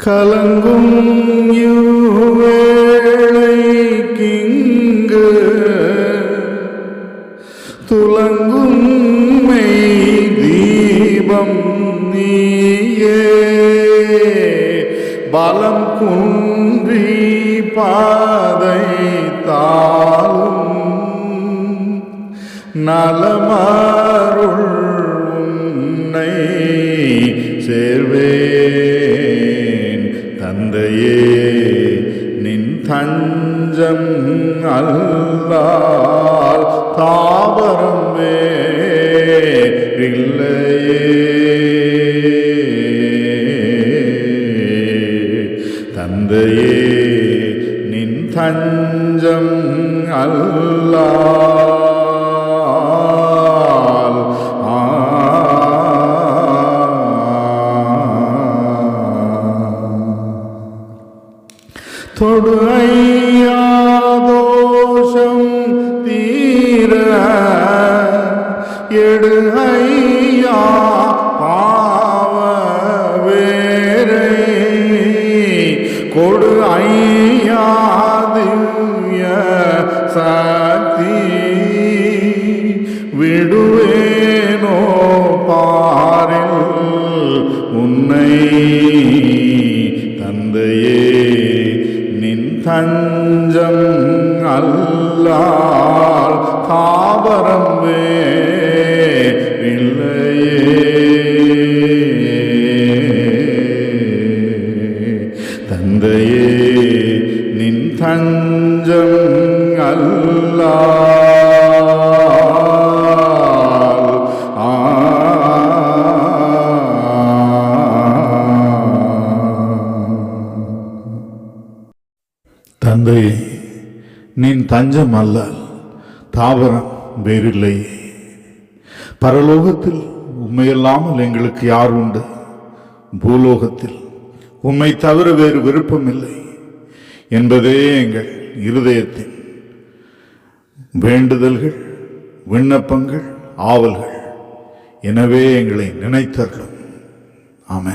கலங்கும் யூவேளைக்கிங்கு துலங்கும் மெய் தீபம் நீயே. பலம் குன்றி பாதை தாளும் நலமாருள் உன்னை சேர்வே நின் தஞ்சம் அல்லால் தாவரம் வேறில்லையே. தந்தையே நின் தஞ்சம் அல்லால் தொடு ஐயா தோஷம் தீர எடு ஐயா பாவ வேரை கொடு ஐயா திவ்ய சக்தி. விடுவேனோ பாரில் உன்னை தந்தையே. தஞ்சம் அல்லால் தாபரம் வேலையே தந்தையே நின் தஞ்சம் அல்லால் தந்தையே நீ தஞ்சம் அல்ல தாவரம் வேறில்லையே பரலோகத்தில் உண்மையல்லாமல் எங்களுக்கு யார் உண்டு? பூலோகத்தில் உண்மை தவிர வேறு விருப்பமில்லை என்பதே எங்கள் இருதயத்தின் வேண்டுதல்கள் விண்ணப்பங்கள் ஆவல்கள். எனவே எங்களை நினைத்தர்களும் ஆமாம்